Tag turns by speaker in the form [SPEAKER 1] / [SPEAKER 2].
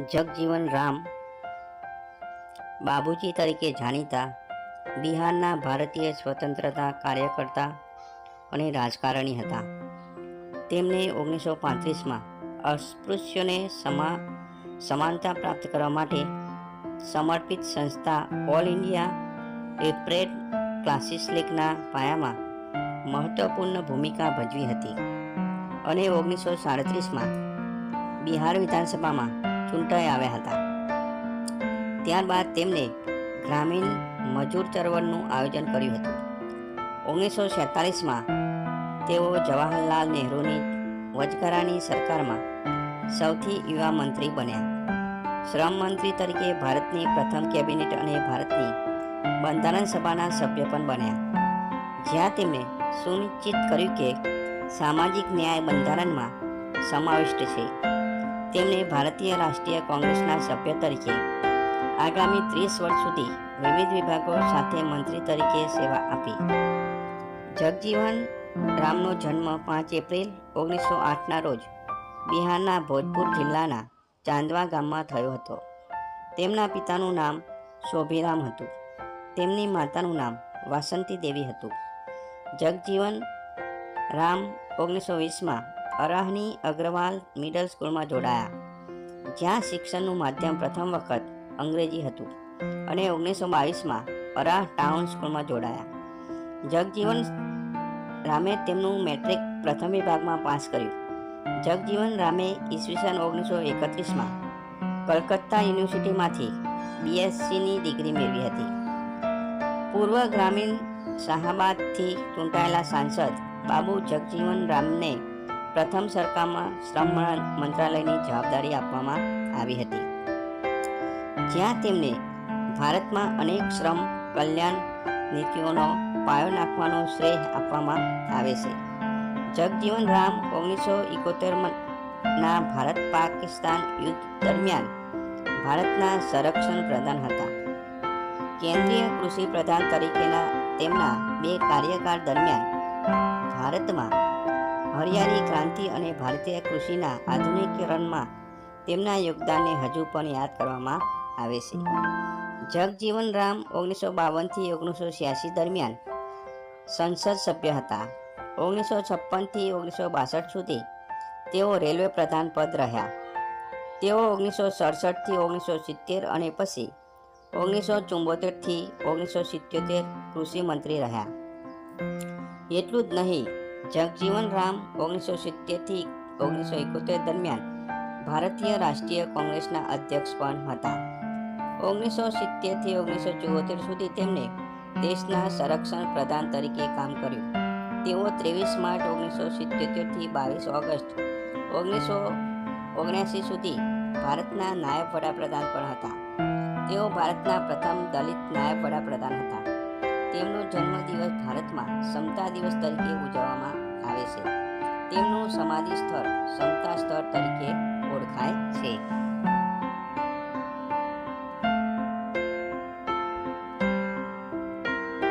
[SPEAKER 1] જગજીવન રામ બાબુજી તરીકે જાણીતા બિહારના ભારતીય સ્વતંત્રતા કાર્યકર્તા અને રાજકારણી હતા. તેમને ઓગણીસો પાંત્રીસમાં અસ્પૃશ્યોને સમા, સમાનતા પ્રાપ્ત કરવા માટે સમર્પિત સંસ્થા ઓલ ઇન્ડિયા એપ્રેડ ક્લાસીસ લીગના પાયામાં મહત્વપૂર્ણ ભૂમિકા ભજવી હતી અને ઓગણીસો સાડત્રીસમાં બિહાર વિધાનસભામાં ચૂંટાઈ આવ્યા હતા. ત્યારબાદ તેમણે ગ્રામીણ મજૂર ચળવળનું આયોજન કર્યું હતું. ઓગણીસો છેતાલીસમાં તેઓ જવાહરલાલ નહેરુની વચગાળાની સરકારમાં સૌથી યુવા મંત્રી બન્યા. શ્રમ મંત્રી તરીકે ભારતની પ્રથમ કેબિનેટ અને ભારતની બંધારણ સભાના સભ્ય પણ બન્યા. જ્યાં તેમણે સુનિશ્ચિત કર્યું કે સામાજિક ન્યાય બંધારણમાં સમાવિષ્ટ છે. તેમણે ભારતીય રાષ્ટ્રીય કોંગ્રેસના સભ્ય તરીકે આગામી ત્રીસ વર્ષ સુધી વિવિધ વિભાગો સાથે મંત્રી તરીકે સેવા આપી. જગજીવન રામનો જન્મ પાંચ એપ્રિલ ઓગણીસો આઠના રોજ બિહારના ભોજપુર જિલ્લાના ચાંદવા ગામમાં થયો હતો. તેમના પિતાનું નામ શોભીરામ હતું. તેમની માતાનું નામ વાસંતી દેવી હતું. જગજીવન રામ ઓગણીસો વીસમાં અરાહની અગ્રવાલ મિડલ સ્કૂલમાં જોડાયા. જ્યાં શિક્ષણનું માધ્યમ પ્રથમ વખત અંગ્રેજી હતું અને ઓગણીસો બાવીસમાં અરાહ ટાઉન સ્કૂલમાં જોડાયા. જગજીવન રામે તેમનું મેટ્રિક પ્રથમ વિભાગમાં પાસ કર્યું. જગજીવન રામે ઈસવીસન ઓગણીસો એકત્રીસમાં કલકત્તા યુનિવર્સિટીમાંથી બીએસસીની ડિગ્રી મેળવી હતી. પૂર્વ ગ્રામીણ શાહાબાદથી ચૂંટાયેલા સાંસદ બાબુ જગજીવન રામને પ્રથમ સરકારમાં શ્રમ મંત્રાલયની જવાબદારી આપવામાં આવી હતી. જ્યાં તેમને ભારતમાં અનેક શ્રમ, કલ્યાણ નીતિઓનો પાયો નાખવાનો શ્રેય આપવામાં આવે છે. જગજીવન રામ ઓગણીસો ના ભારત પાકિસ્તાન યુદ્ધ દરમિયાન ભારતના સંરક્ષણ પ્રધાન હતા. કેન્દ્રીય કૃષિ પ્રધાન તરીકેના તેમના બે કાર્યકાળ દરમિયાન ભારતમાં હરિયાળી ક્રાંતિ અને ભારતીય કૃષિના આધુનિકીકરણમાં તેમના યોગદાનને હજુ પણ યાદ કરવામાં આવે છે. જગજીવન રામ ઓગણીસો બાવનથી ઓગણીસો છ્યાસી દરમિયાન સંસદ સભ્ય હતા. ઓગણીસો છપ્પનથી ઓગણીસો બાસઠ સુધી તેઓ રેલવે પ્રધાન પદ રહ્યા. તેઓ ઓગણીસો સડસઠથી ઓગણીસો સિત્તેર અને પછી ઓગણીસો ચુંબોતેરથી ઓગણીસો સિત્યોતેર કૃષિ મંત્રી રહ્યા. એટલું જ નહીં જગજીવન રામ ઓગણીસો સિત્તેરથી ઓગણીસો એકોતેર દરમિયાન ભારતીય રાષ્ટ્રીય કોંગ્રેસના અધ્યક્ષ પણ હતા. ઓગણીસો સિત્તેરથી ઓગણીસો ચુમ્મોતેર સુધી તેમણે દેશના સંરક્ષણ પ્રધાન તરીકે કામ કર્યું. તેઓ ત્રેવીસ માર્ચ ઓગણીસો સિત્તેરથી બાવીસ ઓગસ્ટ ઓગણીસો ઓગણ્યાસી સુધી ભારતના નાયબ વડાપ્રધાન પણ હતા. તેઓ ભારતના પ્રથમ દલિત નાયબ વડાપ્રધાન હતા. તેમનો જન્મદિવસ ભારતમાં સમતા દિવસ તરીકે ઉજવવામાં આવે છે. તેમનું સમાધિ સ્થળ સમતા સ્થળ તરીકે ઓળખાય છે.